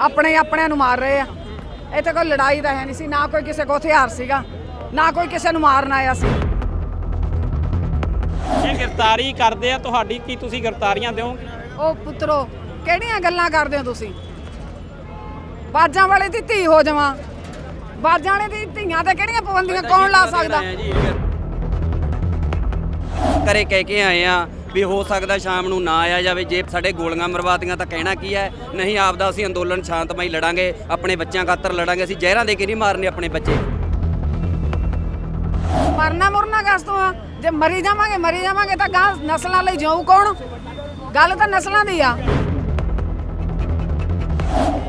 ਆਪਣੇ ਆਪਣਿਆਂ ਨੂੰ ਮਾਰ ਰਹੇ ਆ। ਇੱਥੇ ਕੋਈ ਲੜਾਈ ਦਾ ਹੈ ਨਹੀਂ ਸੀ ਨਾ ਕੋਈ ਕਿਸੇ ਕੋ ਹਥਿਆਰ ਸੀਗਾ ਨਾ ਕੋਈ ਕਿਸੇ ਨੂੰ ਮਾਰਨ ਆਇਆ ਸੀ। ਇਹ ਗ੍ਰਿਫਤਾਰੀ ਕਰਦੇ ਆ ਤੁਹਾਡੀ ਕੀ ਤੁਸੀਂ ਗ੍ਰਿਫਤਾਰੀਆਂ ਦਿਓਗੇ? ਉਹ ਪੁੱਤਰੋ ਕਿਹੜੀਆਂ ਗੱਲਾਂ ਕਰਦੇ ਹੋ ਤੁਸੀਂ? ਬਾਜਾਂ ਵਾਲੇ ਦੀ ਧੀ ਹੋ ਜਾਵਾਂ। ਬਾਜਾਂ ਵਾਲੇ ਦੀ ਧੀਆਂ ਤੇ ਕਿਹੜੀਆਂ ਪਾਬੰਦੀਆਂ ਕੌਣ ਲਾ ਸਕਦਾ? ਘਰੇ ਕਹਿ ਕੇ ਆਏ ਆ ਵੀ ਹੋ ਸਕਦਾ ਸ਼ਾਮ ਨੂੰ ਨਾ ਆਇਆ ਜਾਵੇ। ਜੇ ਸਾਡੇ ਗੋਲੀਆਂ ਮਰਵਾਤੀਆਂ ਤਾਂ ਕਹਿਣਾ ਕੀ ਹੈ? ਨਹੀਂ, ਆਪਦਾ ਅਸੀਂ ਅੰਦੋਲਨ ਸ਼ਾਂਤਮਈ ਲੜਾਂਗੇ, ਆਪਣੇ ਬੱਚਿਆਂ ਖਾਤਰ ਲੜਾਂਗੇ, ਅਸੀਂ ਜ਼ਹਿਰਾਂ ਦੇ ਕੇ ਨਹੀਂ ਮਾਰਨੇ ਆਪਣੇ ਬੱਚੇ। ਮਰਨਾ ਮੁਰਨਾ ਕਿਸ ਤੋਂ ਆ? ਜੇ ਮਰੀ ਜਾਵਾਂਗੇ ਮਰੀ ਜਾਵਾਂਗੇ ਤਾਂ ਗਾਂ ਨਸਲਾਂ ਲਈ ਜਾਊ ਕੌਣ? ਗੱਲ ਤਾਂ ਨਸਲਾਂ ਦੀ ਆ।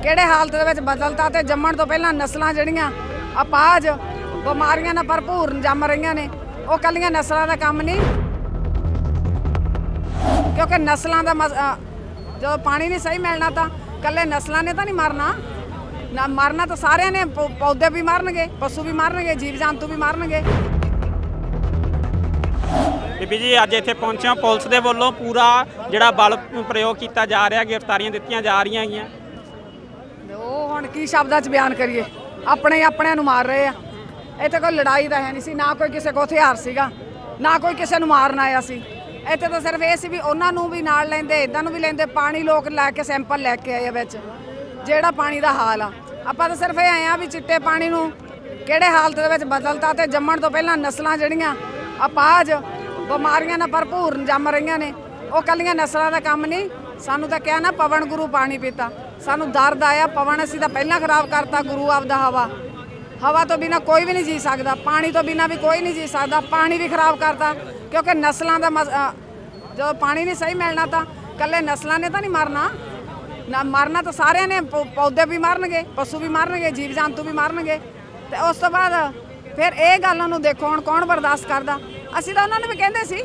ਕਿਹੜੇ ਹਾਲਤ ਦੇ ਵਿੱਚ ਬਦਲਤਾ ਤੇ ਜੰਮਣ ਤੋਂ ਪਹਿਲਾਂ ਨਸਲਾਂ ਜਿਹੜੀਆਂ ਅਪਾਜ, ਬਿਮਾਰੀਆਂ ਨਾਲ ਭਰਪੂਰ ਜੰਮ ਰਹੀਆਂ ਨੇ, ਉਹ ਕੱਲੀਆਂ ਨਸਲਾਂ ਦਾ ਕੰਮ ਨਹੀਂ। ਕਿਉਂਕਿ ਨਸਲਾਂ ਦਾ ਜਦੋਂ ਪਾਣੀ ਨਹੀਂ ਸਹੀ ਮਿਲਣਾ ਤਾਂ ਕੱਲੇ ਨਸਲਾਂ ਨੇ ਤਾਂ ਨਹੀਂ ਮਰਨਾ। ਨਾ ਮਰਨਾ ਤਾਂ ਸਾਰਿਆਂ ਨੇ ਪੌਦੇ ਵੀ ਮਰਨਗੇ ਪਸ਼ੂ ਵੀ ਮਰਨਗੇ ਜੀਵ ਜੰਤੂ ਵੀ ਮਰਨਗੇ। ਬੀਬੀ ਜੀ ਅੱਜ ਇੱਥੇ ਪਹੁੰਚਿਆ ਪੁਲਿਸ ਦੇ ਵੱਲੋਂ ਪੂਰਾ ਜਿਹੜਾ ਬਲ ਪ੍ਰਯੋਗ ਕੀਤਾ ਜਾ ਰਿਹਾ ਗ੍ਰਿਫਤਾਰੀਆਂ ਦਿੱਤੀਆਂ ਜਾ ਰਹੀਆਂ ਹੈਗੀਆਂ। ਉਹ ਹੁਣ ਕੀ ਸ਼ਬਦਾਂ 'ਚ ਬਿਆਨ ਕਰੀਏ? ਆਪਣੇ ਆਪਣਿਆਂ ਨੂੰ ਮਾਰ ਰਹੇ ਆ। ਇੱਥੇ ਕੋਈ ਲੜਾਈ ਦਾ ਹੈ ਨਹੀਂ ਸੀ ਨਾ ਕੋਈ ਕਿਸੇ ਕੋ ਹਥਿਆਰ ਸੀਗਾ ਨਾ ਕੋਈ ਕਿਸੇ ਨੂੰ ਮਾਰਨ ਆਇਆ ਸੀ। ਇੱਥੇ ਤਾਂ ਸਿਰਫ ਇਹ ਸੀ ਵੀ ਉਹਨਾਂ ਨੂੰ ਵੀ ਨਾਲ ਲੈਂਦੇ, ਇਦਾਂ ਨੂੰ ਵੀ ਲੈਂਦੇ, ਪਾਣੀ ਲੋਕ ਲੈ ਕੇ ਸੈਂਪਲ ਲੈ ਕੇ ਆਏ ਆ ਵਿੱਚ, ਜਿਹੜਾ ਪਾਣੀ ਦਾ ਹਾਲ ਆ। ਆਪਾਂ ਤਾਂ ਸਿਰਫ ਇਹ ਆਏ ਆ ਵੀ ਚਿੱਟੇ ਪਾਣੀ ਨੂੰ ਕਿਹੜੇ ਹਾਲਤ ਦੇ ਵਿੱਚ ਬਦਲਤਾ ਤੇ ਜੰਮਣ ਤੋਂ ਪਹਿਲਾਂ ਨਸਲਾਂ ਜਿਹੜੀਆਂ ਅਪਾਜ, ਬਿਮਾਰੀਆਂ ਨਾਲ ਭਰਪੂਰ ਜੰਮ ਰਹੀਆਂ ਨੇ, ਉਹ ਕੱਲੀਆਂ ਨਸਲਾਂ ਦਾ ਕੰਮ ਨਹੀਂ। ਸਾਨੂੰ ਤਾਂ ਕਿਹਾ ਨਾ, ਪਵਨ ਗੁਰੂ ਪਾਣੀ ਪੀਤਾ। ਸਾਨੂੰ ਦਰਦ ਆਇਆ, ਪਵਨ ਅਸੀਂ ਤਾਂ ਪਹਿਲਾਂ ਖਰਾਬ ਕਰਤਾ, ਗੁਰੂ ਆਪਦਾ ਹਵਾ। ਹਵਾ ਤੋਂ ਬਿਨਾ ਕੋਈ ਵੀ ਨਹੀਂ ਜੀ ਸਕਦਾ, ਪਾਣੀ ਤੋਂ ਬਿਨਾ ਵੀ ਕੋਈ ਨਹੀਂ ਜੀ ਸਕਦਾ, ਪਾਣੀ ਵੀ ਖਰਾਬ ਕਰਤਾ। ਕਿਉਂਕਿ ਨਸਲਾਂ ਦਾ ਮਸ- ਜਦੋਂ ਪਾਣੀ ਨਹੀਂ ਸਹੀ ਮਿਲਣਾ ਤਾਂ ਕੱਲੇ ਨਸਲਾਂ ਨੇ ਤਾਂ ਨਹੀਂ ਮਰਨਾ। ਨਾ ਮਰਨਾ ਤਾਂ ਸਾਰਿਆਂ ਨੇ ਪੌਦੇ ਵੀ ਮਰਨਗੇ, ਪਸ਼ੂ ਵੀ ਮਰਨਗੇ ਜੀਵ ਜੰਤੂ ਵੀ ਮਰਨਗੇ। ਤੇ ਉਸ ਤੋਂ ਬਾਅਦ ਫਿਰ ਇਹ ਗੱਲ ਨੂੰ ਦੇਖੋ ਹੁਣ ਕੌਣ ਬਰਦਾਸ਼ਤ ਕਰਦਾ। ਅਸੀਂ ਤਾਂ ਉਹਨਾਂ ਨੂੰ ਵੀ ਕਹਿੰਦੇ ਸੀ,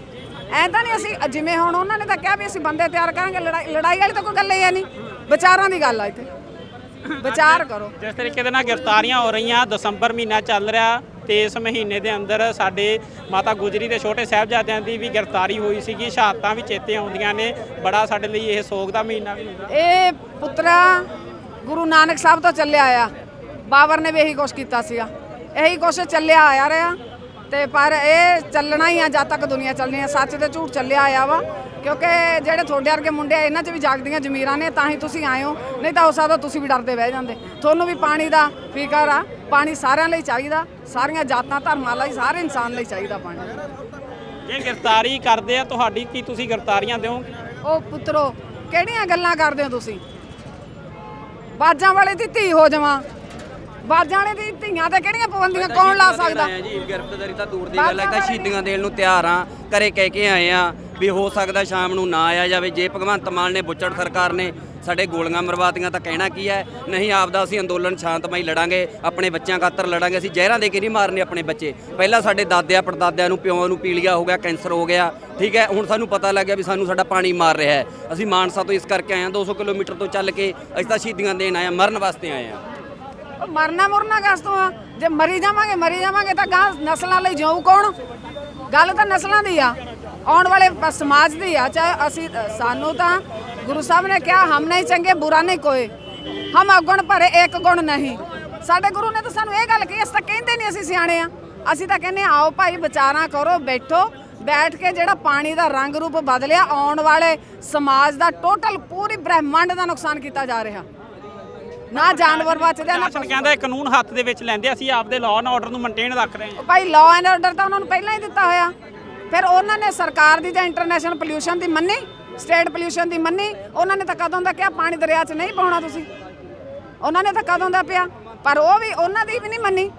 ਐਂ ਤਾਂ ਨਹੀਂ ਅਸੀਂ ਜਿਵੇਂ ਹੁਣ ਉਹਨਾਂ ਨੇ ਤਾਂ ਕਿਹਾ ਵੀ ਅਸੀਂ ਬੰਦੇ ਤਿਆਰ ਕਰਾਂਗੇ, ਲੜਾਈ ਲੜਾਈ ਵਾਲੀ ਤਾਂ ਕੋਈ ਗੱਲ ਹੀ ਹੈ ਨਹੀਂ। ਵਿਚਾਰਾਂ ਦੀ ਗੱਲ ਆ ਇੱਥੇ। ਵਿਚਾਰ ਕਰੋ। ਜਿਸ ਤਰੀਕੇ ਦੇ ਨਾਲ ਗ੍ਰਿਫਤਾਰੀਆਂ ਹੋ ਰਹੀਆਂ, ਦਸੰਬਰ ਮਹੀਨਾ ਚੱਲ ਰਿਹਾ ਤੇ ਇਸ ਮਹੀਨੇ ਦੇ ਅੰਦਰ ਸਾਡੇ ਮਾਤਾ ਗੁਜਰੀ ਦੇ ਛੋਟੇ ਸਾਹਿਬਜ਼ਾਦਿਆਂ ਦੀ ਵੀ ਗ੍ਰਿਫਤਾਰੀ ਹੋਈ ਸੀਗੀ। ਸ਼ਹਾਦਤਾਂ ਵੀ ਚੇਤੇ ਆਉਂਦੀਆਂ ਨੇ। ਬੜਾ ਸਾਡੇ ਲਈ ਇਹ ਸੋਗ ਦਾ ਮਹੀਨਾ ਵੀ ਹੁੰਦਾ। ਇਹ ਪੁੱਤਰਾ ਗੁਰੂ ਨਾਨਕ ਸਾਹਿਬ ਤੋਂ ਚੱਲਿਆ ਆਇਆ ਬਾਬਰ ਨੇ ਵੀ ਇਹੀ ਕੁਛ ਕੀਤਾ ਸੀਗਾ। ਇਹੀ ਕੁਛ ਚੱਲਿਆ ਆਇਆ ਰਿਹਾ। ਤੇ ਪਰ ਇਹ ਚੱਲਣਾ ਹੀ ਆ ਜਦ ਤੱਕ ਦੁਨੀਆ ਚੱਲਣੀ ਆ। ਸੱਚ ਤੇ ਝੂਠ ਚੱਲਿਆ ਆਇਆ ਵਾ ਕਿਉਂਕਿ ਜਿਹੜੇ ਤੁਹਾਡੇ ਵਰਗੇ ਮੁੰਡੇ ਆ ਇਹਨਾਂ 'ਚ ਵੀ ਜਾਗਦੀਆਂ ਜ਼ਮੀਰਾਂ ਨੇ ਤਾਂ ਹੀ ਤੁਸੀਂ ਆਏ ਹੋ। ਨਹੀਂ ਤਾਂ ਹੋ ਸਕਦਾ ਤੁਸੀਂ ਵੀ ਡਰਦੇ ਬਹਿ ਜਾਂਦੇ। ਤੁਹਾਨੂੰ ਵੀ ਪਾਣੀ ਦਾ ਫਿਕਰ ਆ ਪਾਣੀ ਸਾਰਿਆਂ ਲਈ ਚਾਹੀਦਾ ਸਾਰੀਆਂ ਜਾਤਾਂ ਧਰਮਾਂ ਲਈ ਸਾਰੇ ਇਨਸਾਨ ਲਈ ਚਾਹੀਦਾ ਪਾਣੀ। ਜੇ ਗ੍ਰਿਫਤਾਰੀ ਕਰਦੇ ਆ ਤੁਹਾਡੀ ਕੀ ਤੁਸੀਂ ਗ੍ਰਿਫਤਾਰੀਆਂ ਦਿਓਗੇ? ਉਹ ਪੁੱਤਰੋ ਕਿਹੜੀਆਂ ਗੱਲਾਂ ਕਰਦੇ ਹੋ ਤੁਸੀਂ? ਬਾਜਾਂ ਵਾਲੇ ਦੀ ਧੀ ਹੋ ਜਾਵਾਂ। ਵਾਲੇ ਦੀ ਧੀਆਂ ਤੇ ਕਿਹੜੀਆਂ ਪਾਬੰਦੀਆਂ? ਕੌਣ ਲਾ ਸਕਦਾ? ਜੀ ਗ੍ਰਿਫਤਾਰੀ ਤਾਂ ਦੂਰ ਦੀ ਗੱਲ ਹੈ। ਤਾਂ ਸ਼ਹੀਦੀਆਂ ਦੇਣ ਨੂੰ ਤਿਆਰ ਆ ਘਰੇ ਕਹਿ ਕੇ ਆਏ ਆ ਵੀ ਹੋ ਸਕਦਾ ਸ਼ਾਮ ਨੂੰ ਨਾ ਆਇਆ ਜਾਵੇ। ਜੇ ਭਗਵੰਤ ਮਾਨ ਨੇ ਬੁੱਚੜ ਸਰਕਾਰ ਨੇ ਸਾਡੇ ਗੋਲੀਆਂ ਮਰਵਾਤੀਆਂ ਤਾਂ ਕਹਿਣਾ ਕੀ ਹੈ? ਨਹੀਂ ਆਪਦਾ ਅਸੀਂ ਅੰਦੋਲਨ ਸ਼ਾਂਤਮਈ ਲੜਾਂਗੇ ਆਪਣੇ ਬੱਚਿਆਂ ਖਾਤਰ ਲੜਾਂਗੇ। ਅਸੀਂ ਜ਼ਹਿਰਾਂ ਦੇ ਕੇ ਨਹੀਂ ਮਾਰਨੇ ਆਪਣੇ ਬੱਚੇ। ਪਹਿਲਾਂ ਸਾਡੇ ਦਾਦਿਆਂ ਪੜਦਾਦਿਆਂ ਨੂੰ ਪਿਓਾਂ ਨੂੰ ਪੀਲੀਆ ਹੋ ਗਿਆ ਕੈਂਸਰ ਹੋ ਗਿਆ। ਠੀਕ ਹੈ ਹੁਣ ਸਾਨੂੰ ਪਤਾ ਲੱਗਿਆ ਵੀ ਸਾਨੂੰ ਸਾਡਾ ਪਾਣੀ ਮਾਰ ਰਿਹਾ ਹੈ। ਅਸੀਂ ਮਾਨਸਾ ਤੋਂ ਇਸ ਕਰਕੇ ਆਏ ਹਾਂ 200 ਕਿਲੋਮੀਟਰ ਤੋਂ ਚੱਲ ਕੇ ਅਸੀਂ ਤਾਂ ਸ਼ਹੀਦੀਆਂ ਦੇਣ ਆਏ ਹਾਂ ਮਰਨ ਵਾਸਤੇ ਆਏ ਹਾਂ। ਉਹ ਮਰਨਾ ਮੁਰਨਾ ਕਿਸ ਤੋਂ ਆ? ਜੇ ਮਰੀ ਜਾਵਾਂਗੇ ਮਰੀ ਜਾਵਾਂਗੇ ਤਾਂ ਗਾਂ ਨਸਲਾਂ ਲਈ ਜਾਊ ਕੌਣ? ਗੱਲ ਤਾਂ ਨਸਲਾਂ ਦੀ ਆ। ਆਉਣ ਵਾਲੇ ਸਮਾਜ ਦੀ ਆ। ਚਾਹੇ ਅਸੀਂ ਸਾਨੂੰ ਤਾਂ ਗੁਰੂ ਸਾਹਿਬ ਨੇ ਕਿਹਾ, ਹਮ ਨਹੀਂ ਚੰਗੇ, ਬੁਰਾ ਨਹੀਂ ਕੋਏ ਹਮ ਅਗੁਣ ਭਰੇ ਇੱਕ ਗੁਣ ਨਹੀਂ। ਸਾਡੇ ਗੁਰੂ ਨੇ ਤਾਂ ਸਾਨੂੰ ਇਹ ਗੱਲ ਕਹੀ, ਅਸੀਂ ਤਾਂ ਕਹਿੰਦੇ ਨਹੀਂ ਅਸੀਂ ਸਿਆਣੇ ਆ। ਅਸੀਂ ਤਾਂ ਕਹਿੰਦੇ ਆਓ ਭਾਈ, ਵਿਚਾਰਾਂ ਕਰੋ, ਬੈਠੋ। ਬੈਠ ਕੇ ਜਿਹੜਾ ਪਾਣੀ ਦਾ ਰੰਗ ਰੂਪ ਬਦਲਿਆ, ਆਉਣ ਵਾਲੇ ਸਮਾਜ ਦਾ ਟੋਟਲ ਪੂਰੀ ਬ੍ਰਹਿਮੰਡ ਦਾ ਨੁਕਸਾਨ ਕੀਤਾ ਜਾ ਰਿਹਾ। ਨਾ ਜਾਨਵਰ ਬਚਦੇ ਆ, ਨਾ ਸ਼ਾਸਨ ਕਹਿੰਦਾ ਇਹ ਕਾਨੂੰਨ ਹੱਥ ਦੇ ਵਿੱਚ ਲੈਂਦੇ ਅਸੀਂ ਆਪਦੇ ਲਾਅ ਐਂਡ ਆਰਡਰ ਨੂੰ ਮੇਨਟੇਨ ਰੱਖ ਰਹੇ ਹਾਂ। ਭਾਈ ਲਾਅ ਐਂਡ ਆਰਡਰ ਤਾਂ ਉਹਨਾਂ ਨੂੰ ਪਹਿਲਾਂ ਹੀ ਦਿੱਤਾ ਹੋਇਆ। ਫਿਰ ਉਹਨਾਂ ਨੇ ਸਰਕਾਰ ਦੀ ਜਾਂ ਇੰਟਰਨੈਸ਼ਨਲ ਪੋਲਿਊਸ਼ਨ ਦੀ ਮੰਨੀ ਸਟੇਟ ਪੋਲਿਊਸ਼ਨ ਦੀ ਮੰਨੀ ਉਹਨਾਂ ਨੇ ਤਾਂ ਕਦੋਂ ਦਾ ਕਿਹਾ ਪਾਣੀ ਦਰਿਆ 'ਚ ਨਹੀਂ ਪਾਉਣਾ ਤੁਸੀਂ? ਉਹਨਾਂ ਨੇ ਤਾਂ ਕਦੋਂ ਦਾ ਪਿਆ? ਪਰ ਉਹ ਵੀ ਉਹਨਾਂ ਦੀ ਵੀ ਨਹੀਂ ਮੰਨੀ।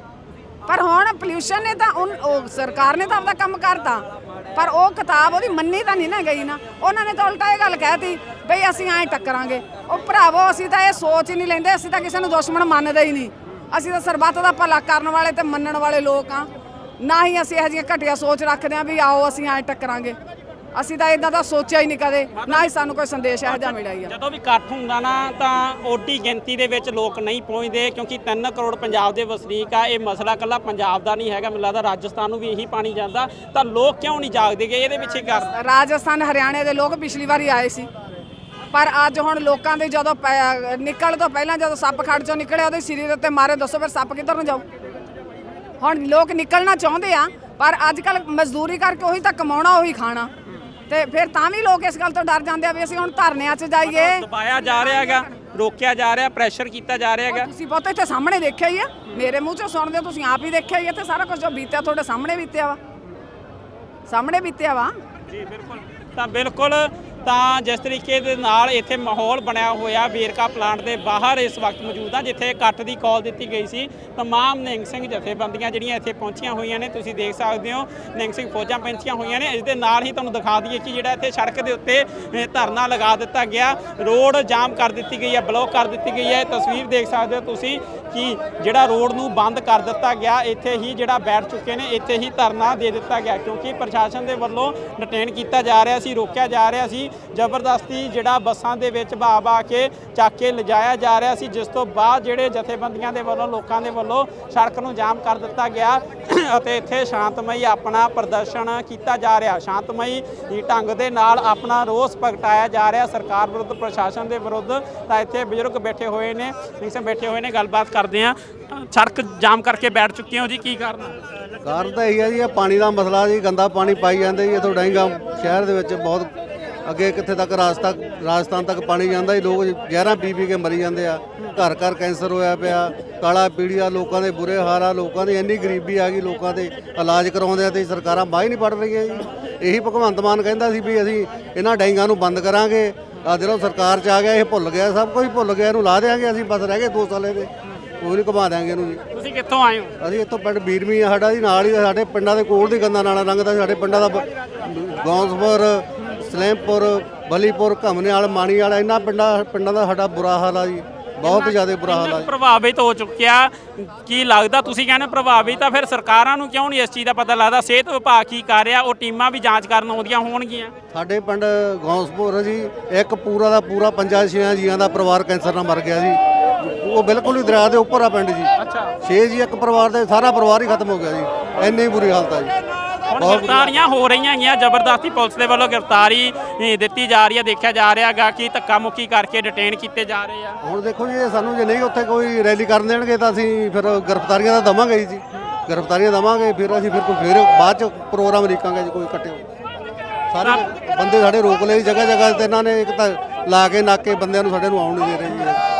ਪਰ ਹੁਣ ਪੋਲਿਊਸ਼ਨ ਨੇ ਤਾਂ ਉਨ- ਉਹ ਸਰਕਾਰ ਨੇ ਤਾਂ ਆਪਦਾ ਕੰਮ ਕਰਤਾ। ਪਰ ਉਹ ਕਿਤਾਬ ਉਹਦੀ ਮੰਨੀ ਤਾਂ ਨਹੀਂ ਨਾ ਗਈ ਨਾ। ਉਹਨਾਂ ਨੇ ਤਾਂ ਉਲਟਾ ਇਹ ਗੱਲ ਕਹਿਤੀ ਬਈ ਅਸੀਂ ਐਂ ਟੱਕਰਾਂਗੇ। ਉਹ ਭਰਾਵੋ, ਅਸੀਂ ਤਾਂ ਇਹ ਸੋਚ ਹੀ ਨਹੀਂ ਲੈਂਦੇ, ਅਸੀਂ ਤਾਂ ਕਿਸੇ ਨੂੰ ਦੁਸ਼ਮਣ ਮੰਨਦੇ ਹੀ ਨਹੀਂ। ਅਸੀਂ ਤਾਂ ਸਰਬੱਤ ਦਾ ਭਲਾ ਕਰਨ ਵਾਲੇ ਤੇ ਮੰਨਣ ਵਾਲੇ ਲੋਕ ਆ। ਨਾ ਹੀ ਅਸੀਂ ਇਹੋ ਜਿਹੀਆਂ ਘਟੀਆ ਸੋਚ ਰੱਖਦੇ ਆ ਵੀ ਆਓ, ਅਸੀਂ ਐਂ ਟੱਕਰਾਂਗੇ। ਅਸੀਂ ਤਾਂ ਇਦਾਂ ਦਾ ਸੋਚਿਆ ਹੀ ਨਹੀਂ ਕਦੇ ਨਾ ਹੀ ਸਾਨੂੰ ਕੋਈ ਸੰਦੇਸ਼ ਇਹੋ ਜਿਹਾ ਮਿਲਿਆ ਹੀ ਆ। ਜਦੋਂ ਵੀ ਇਕੱਠ ਹੁੰਦਾ ਨਾ ਤਾਂ ਓਡੀ ਗਿਣਤੀ ਦੇ ਵਿੱਚ ਲੋਕ ਨਹੀਂ ਪਹੁੰਚਦੇ ਕਿਉਂਕਿ 3 ਕਰੋੜ ਪੰਜਾਬ ਦੇ ਵਸਨੀਕ ਆ ਇਹ ਮਸਲਾ ਕੱਲਾ ਪੰਜਾਬ ਦਾ ਨਹੀਂ ਹੈਗਾ ਮੈਨੂੰ ਲੱਗਦਾ ਰਾਜਸਥਾਨ ਨੂੰ ਵੀ ਇਹੀ ਪਾਣੀ ਜਾਂਦਾ ਤਾਂ ਲੋਕ ਕਿਉਂ ਨਹੀਂ ਜਾਗਦੇਗੇ ਇਹਦੇ ਪਿੱਛੇ ਕਰ। ਰਾਜਸਥਾਨ ਹਰਿਆਣੇ ਦੇ ਲੋਕ ਪਿਛਲੀ ਵਾਰੀ ਆਏ ਸੀ ਪਰ ਅੱਜ ਹੁਣ ਲੋਕਾਂ ਦੇ ਜਦੋਂ ਪੈ- ਨਿਕਲ ਤੋਂ ਪਹਿਲਾਂ ਜਦੋਂ ਸੱਪ ਖੜ ਚੋਂ ਨਿਕਲਿਆ ਉਹਦੇ ਸਰੀਰ ਉੱਤੇ ਮਾਰੇ ਦੱਸੋ ਫਿਰ ਸੱਪ ਕਿੱਧਰ ਨੂੰ ਜਾਊ? ਹੁਣ ਲੋਕ ਨਿਕਲਣਾ ਚਾਹੁੰਦੇ ਆ ਪਰ ਅੱਜ ਕੱਲ ਮਜ਼ਦੂਰੀ ਕਰਕੇ ਉਹੀ ਤਾਂ ਕਮਾਉਣਾ ਉਹੀ ਖਾਣਾ। ਤੇ ਫਿਰ ਤਾਂ ਵੀ ਲੋਕ ਇਸ ਗੱਲ ਤੋਂ ਡਰ ਜਾਂਦੇ ਆ ਵੀ ਅਸੀਂ ਹੁਣ ਧਰਨਿਆਂ 'ਚ ਜਾਈਏ। ਦਬਾਇਆ ਜਾ ਰਿਹਾ ਹੈਗਾ ਰੋਕਿਆ ਜਾ ਰਿਹਾ ਪ੍ਰੈਸ਼ਰ ਕੀਤਾ ਜਾ ਰਿਹਾ ਹੈਗਾ। ਤੁਸੀਂ ਬਹੁਤ ਇੱਥੇ ਸਾਹਮਣੇ ਦੇਖਿਆ ਹੀ ਆ। ਮੇਰੇ ਮੂੰਹ 'ਚੋਂ ਸੁਣਦੇ ਹੋ ਤੁਸੀਂ ਆਪ ਹੀ ਦੇਖਿਆ ਹੀ ਆ ਇੱਥੇ ਸਾਰਾ ਕੁਝ ਜੋ ਬੀਤਿਆ ਤੁਹਾਡੇ ਸਾਹਮਣੇ ਬੀਤਿਆ ਵਾ। ਸਾਹਮਣੇ ਬੀਤਿਆ ਵਾ। ਜੀ ਬਿਲਕੁਲ। ਤਾਂ ਬਿਲਕੁਲ ਤਾਂ ਜਿਸ ਤਰੀਕੇ ਦੇ ਨਾਲ ਇੱਥੇ ਮਾਹੌਲ ਬਣਿਆ ਹੋਇਆ ਵੇਰਕਾ ਪਲਾਂਟ ਦੇ ਬਾਹਰ ਇਸ ਵਕਤ ਮੌਜੂਦ ਆ, ਜਿੱਥੇ ਇਕੱਠ ਦੀ ਕਾਲ ਦਿੱਤੀ ਗਈ ਸੀ। ਤਮਾਮ ਨਿਹੰਗ ਸਿੰਘ ਜਥੇਬੰਦੀਆਂ ਜਿਹੜੀਆਂ ਇੱਥੇ ਪਹੁੰਚੀਆਂ ਹੋਈਆਂ ਨੇ, ਤੁਸੀਂ ਦੇਖ ਸਕਦੇ ਹੋ, ਨਿਹੰਗ ਸਿੰਘ ਫੌਜਾਂ ਪਹੁੰਚੀਆਂ ਹੋਈਆਂ ਨੇ। ਇਸ ਦੇ ਨਾਲ ਹੀ ਤੁਹਾਨੂੰ ਦਿਖਾ ਦਈਏ ਕਿ ਜਿਹੜਾ ਇੱਥੇ ਸੜਕ ਦੇ ਉੱਤੇ ਧਰਨਾ ਲਗਾ ਦਿੱਤਾ ਗਿਆ। ਰੋਡ ਜਾਮ ਕਰ ਦਿੱਤੀ ਗਈ ਹੈ, ਬਲੌਕ ਕਰ ਦਿੱਤੀ ਗਈ ਹੈ। ਤਸਵੀਰ ਦੇਖ ਸਕਦੇ ਹੋ ਤੁਸੀਂ ਕਿ ਜਿਹੜਾ ਰੋਡ ਨੂੰ ਬੰਦ ਕਰ ਦਿੱਤਾ ਗਿਆ, ਇੱਥੇ ਹੀ ਜਿਹੜਾ ਬੈਠ ਚੁੱਕੇ ਨੇ, ਇੱਥੇ ਹੀ ਧਰਨਾ ਦੇ ਦਿੱਤਾ ਗਿਆ, ਕਿਉਂਕਿ ਪ੍ਰਸ਼ਾਸਨ ਦੇ ਵੱਲੋਂ ਡਿਟੇਨ ਕੀਤਾ ਜਾ ਰਿਹਾ ਸੀ, ਰੋਕਿਆ ਜਾ ਰਿਹਾ ਸੀ। ਜ਼ਬਰਦਸਤੀ ਜਿਹੜਾ ਬੱਸਾਂ ਦੇ ਵਿੱਚ ਬਾ ਬਾ ਕੇ ਚੱਕ ਕੇ ਲਿਜਾਇਆ ਜਾ ਰਿਹਾ ਸੀ, ਜਿਸ ਤੋਂ ਬਾਅਦ ਜਿਹੜੇ ਜਥੇਬੰਦੀਆਂ ਦੇ ਵੱਲੋਂ, ਲੋਕਾਂ ਦੇ ਵੱਲੋਂ ਸੜਕ ਨੂੰ ਜਾਮ ਕਰ ਦਿੱਤਾ ਗਿਆ ਅਤੇ ਇੱਥੇ ਸ਼ਾਂਤਮਈ ਆਪਣਾ ਪ੍ਰਦਰਸ਼ਨ ਕੀਤਾ ਜਾ ਰਿਹਾ। ਸ਼ਾਂਤਮਈ ਢੰਗ ਦੇ ਨਾਲ ਆਪਣਾ ਰੋਸ ਪ੍ਰਗਟਾਇਆ ਜਾ ਰਿਹਾ। ਸਰਕਾਰ ਵਿਰੁੱਧ, ਪ੍ਰਸ਼ਾਸਨ ਦੇ ਵਿਰੁੱਧ ਤਾਂ ਇੱਥੇ ਬਜ਼ੁਰਗ ਬੈਠੇ ਹੋਏ ਨੇ, ਸਿੰਘ ਬੈਠੇ ਹੋਏ ਨੇ, ਗੱਲਬਾਤ ਕਰਦੇ ਆ। ਸੜਕ ਜਾਮ ਕਰਕੇ ਬੈਠ ਚੁੱਕੇ ਹੋ ਜੀ, ਕੀ ਕਾਰਨ ਕਾਰਨ ਤਾਂ ਇਹੀ ਹੈ ਜੀ, ਇਹ ਪਾਣੀ ਦਾ ਮਸਲਾ ਜੀ, ਗੰਦਾ ਪਾਣੀ ਪਾਈ ਜਾਂਦੇ ਜੀ, ਇੱਥੋਂ ਡੈਂਗਾ ਸ਼ਹਿਰ ਦੇ ਵਿੱਚ ਬਹੁਤ ਅੱਗੇ ਕਿੱਥੇ ਤੱਕ ਰਾਜਸਥਾਨ ਰਾਜਸਥਾਨ ਤੱਕ ਪਾਣੀ ਜਾਂਦਾ ਜੀ, ਲੋਕ ਜ਼ਹਿਰਾਂ ਪੀ ਪੀ ਕੇ ਮਰੀ ਜਾਂਦੇ ਆ। ਘਰ ਘਰ ਕੈਂਸਰ ਹੋਇਆ ਪਿਆ, ਕਾਲਾ ਪੀੜੀਆ, ਲੋਕਾਂ ਦੇ ਬੁਰੇ ਹਾਲ ਆ, ਲੋਕਾਂ ਦੀ ਇੰਨੀ ਗਰੀਬੀ ਆ ਗਈ, ਲੋਕਾਂ ਦੇ ਇਲਾਜ ਕਰਾਉਂਦੇ ਆ ਤੇ ਸਰਕਾਰਾਂ ਬਾਹ ਨਹੀਂ ਪੜ ਰਹੀਆਂ ਜੀ। ਇਹੀ ਭਗਵੰਤ ਮਾਨ ਕਹਿੰਦਾ ਸੀ ਵੀ ਅਸੀਂ ਇਹਨਾਂ ਡੈਂਗਾਂ ਨੂੰ ਬੰਦ ਕਰਾਂਗੇ। ਆ ਜਦੋਂ ਸਰਕਾਰ ਚ ਆ ਗਿਆ, ਇਹ ਭੁੱਲ ਗਿਆ, ਸਭ ਕੁਝ ਭੁੱਲ ਗਿਆ, ਇਹਨੂੰ ਲਾ ਦੇਾਂਗੇ ਅਸੀਂ ਬਸ ਰਹਿ ਗਏ 2 ਸਾਲੇ ਦੇ। ਕੋਈ ਨਹੀਂ ਘੁਮਾ ਦਿਆਂਗੇ ਇਹਨੂੰ ਜੀ। ਤੁਸੀਂ ਕਿੱਥੋਂ ਆਏ ਹੋ? ਅਸੀਂ ਇੱਥੋਂ ਪਿੰਡ ਬੀਰਮੀ ਆ ਸਾਡਾ ਜੀ ਨਾਲ ਹੀ ਆ, ਸਾਡੇ ਪਿੰਡਾਂ ਦੇ ਕੋਲ ਦੀ ਗੰਦਾ ਨਾਲਾ ਲੰਘਦਾ ਸਾਡੇ ਪਿੰਡਾਂ ਦਾ ਬ- ਗੌਂਸਪੁਰ ਸਲੇਮਪੁਰ ਬਲੀਪੁਰ ਘਮਨੇ ਵਾਲ ਮਾਣੀ ਵਾਲਾ ਇਹਨਾਂ ਪਿੰਡਾਂ ਪਿੰਡਾਂ ਦਾ ਸਾਡਾ ਬੁਰਾ ਹਾਲ ਆ ਜੀ। ਬਹੁਤ ਜ਼ਿਆਦਾ ਬੁਰਾ ਹਾਲ ਆ ਜੀ। ਪ੍ਰਭਾਵਿਤ ਹੋ ਚੁੱਕਿਆ। ਕੀ ਲੱਗਦਾ ਤੁਸੀਂ ਕਹਿੰਦੇ ਪ੍ਰਭਾਵਿਤ ਤਾਂ ਫਿਰ ਸਰਕਾਰਾਂ ਨੂੰ ਕਿਉਂ ਨਹੀਂ ਇਸ ਚੀਜ਼ ਦਾ ਪਤਾ ਲੱਗਦਾ? ਸਿਹਤ ਵਿਭਾਗ ਕੀ ਕਰ ਰਿਹਾ? ਉਹ ਟੀਮਾਂ ਵੀ ਜਾਂਚ ਕਰਨ ਆਉਂਦੀਆਂ ਹੋਣਗੀਆਂ। ਸਾਡੇ ਪਿੰਡ ਗੌਂਸਪੁਰ ਜੀ ਇੱਕ ਪੂਰਾ ਦਾ ਪੂਰਾ ਪੰਜਾਂ ਛੇਆਂ ਜੀਆਂ ਦਾ ਪਰਿਵਾਰ ਕੈਂਸਰ ਨਾਲ ਮਰ ਗਿਆ ਜੀ। ਉਹ ਬਿਲਕੁਲ ਹੀ ਦਰਿਆ ਦੇ ਉੱਪਰ ਆ ਪਿੰਡ ਜੀ। ਅੱਛਾ। ਛੇ ਜੀ ਇੱਕ ਪਰਿਵਾਰ ਦੇ ਸਾਰਾ ਪਰਿਵਾਰ ਹੀ ਖਤਮ ਹੋ ਗਿਆ ਜੀ। ਇੰਨੀ ਬੁਰੀ ਹਾਲਤ ਆ ਜੀ। ਹੁਣ ਗ੍ਰਿਫਤਾਰੀਆਂ ਹੋ ਰਹੀਆਂ ਹੈਗੀਆਂ ਜ਼ਬਰਦਸਤੀ ਪੁਲਿਸ ਦੇ ਵੱਲੋਂ ਗ੍ਰਿਫਤਾਰੀ ਦਿੱਤੀ ਜਾ ਰਹੀ ਹੈ ਦੇਖਿਆ ਜਾ ਰਿਹਾ ਹੈਗਾ ਕਿ ਧੱਕਾ ਮੁੱਕੀ ਕਰਕੇ ਡਿਟੇਨ ਕੀਤੇ ਜਾ ਰਹੇ ਆ। ਹੁਣ ਦੇਖੋ ਜੀ ਸਾਨੂੰ ਜੇ ਨਹੀਂ ਉੱਥੇ ਕੋਈ ਰੈਲੀ ਕਰਨ ਦੇਣਗੇ ਤਾਂ ਅਸੀਂ ਫਿਰ ਗ੍ਰਿਫਤਾਰੀਆਂ ਤਾਂ ਦਵਾਂਗੇ ਜੀ। ਗ੍ਰਿਫਤਾਰੀਆਂ ਦਵਾਂਗੇ ਫਿਰ ਅਸੀਂ ਫਿਰ ਕੋਈ ਫਿਰ ਬਾਅਦ ਚ ਪ੍ਰੋਗਰਾਮ ਲਿਖਾਂਗੇ ਜੀ ਕੋਈ ਇਕੱਠੇ ਸਾਰੇ ਬੰਦੇ ਸਾਡੇ ਰੋਕ ਲਏ ਜਗ੍ਹਾ ਜਗ੍ਹਾ ਤੇ ਇਹਨਾਂ ਨੇ ਇੱਕ ਤਾਂ ਲਾ ਕੇ ਨਾਕੇ ਬੰਦਿਆਂ ਨੂੰ ਸਾਡੇ ਨੂੰ ਆਉਣ ਨਹੀਂ ਦੇ ਰਹੇ ਜੀ।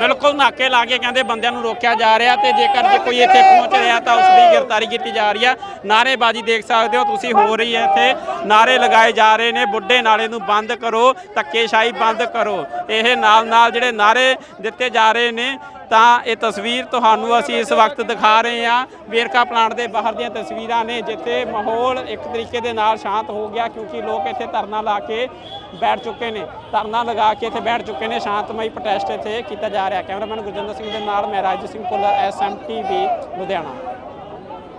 ਬਿਲਕੁਲ ਨਾਕੇ ਲਾ ਕੇ ਕਹਿੰਦੇ ਬੰਦਿਆਂ ਨੂੰ ਰੋਕਿਆ ਜਾ ਰਿਹਾ ਤੇ ਜੇਕਰ ਜੇ ਕੋਈ ਇੱਥੇ ਪਹੁੰਚ ਰਿਹਾ ਤਾਂ ਉਸ ਦੀ ਗ੍ਰਿਫਤਾਰੀ ਕੀਤੀ ਜਾ ਰਹੀ ਹੈ ਨਾਰੇਬਾਜ਼ੀ ਦੇਖ ਸਕਦੇ ਹੋ ਤੁਸੀਂ, ਹੋ ਰਹੀ ਹੈ ਇੱਥੇ। ਨਾਰੇ ਲਗਾਏ ਜਾ ਰਹੇ ਨੇ, ਬੁੱਢੇ ਨਾਲੇ ਨੂੰ ਬੰਦ ਕਰੋ, ਧੱਕੇਸ਼ਾਹੀ ਬੰਦ ਕਰੋ। ਇਹ ਨਾਲ ਨਾਲ ਜਿਹੜੇ ਨਾਰੇ ਦਿੱਤੇ ਜਾ ਰਹੇ ਨੇ, ਤਾਂ ਇਹ ਤਸਵੀਰ ਤੁਹਾਨੂੰ ਅਸੀਂ ਇਸ ਵਕਤ ਦਿਖਾ ਰਹੇ ਹਾਂ। ਵੇਰਕਾ ਪਲਾਂਟ ਦੇ ਬਾਹਰ ਦੀਆਂ ਤਸਵੀਰਾਂ ਨੇ, ਜਿੱਥੇ ਮਾਹੌਲ ਇੱਕ ਤਰੀਕੇ ਦੇ ਨਾਲ ਸ਼ਾਂਤ ਹੋ ਗਿਆ, ਕਿਉਂਕਿ ਲੋਕ ਇੱਥੇ ਧਰਨਾ ਲਾ ਕੇ ਬੈਠ ਚੁੱਕੇ ਨੇ। ਧਰਨਾ ਲਗਾ ਕੇ ਇੱਥੇ ਬੈਠ ਚੁੱਕੇ ਨੇ, ਸ਼ਾਂਤਮਈ ਪ੍ਰੋਟੈਸਟ ਇੱਥੇ ਕੀਤਾ ਜਾ ਰਿਹਾ। ਕੈਮਰਾਮੈਨ ਗੁਰਜਿੰਦਰ ਸਿੰਘ ਦੇ ਨਾਲ, ਮੈਂ ਰਾਜ ਸਿੰਘ ਭੁੱਲਰ ਐਸਐਮਟੀਵੀ ਲੁਧਿਆਣਾ।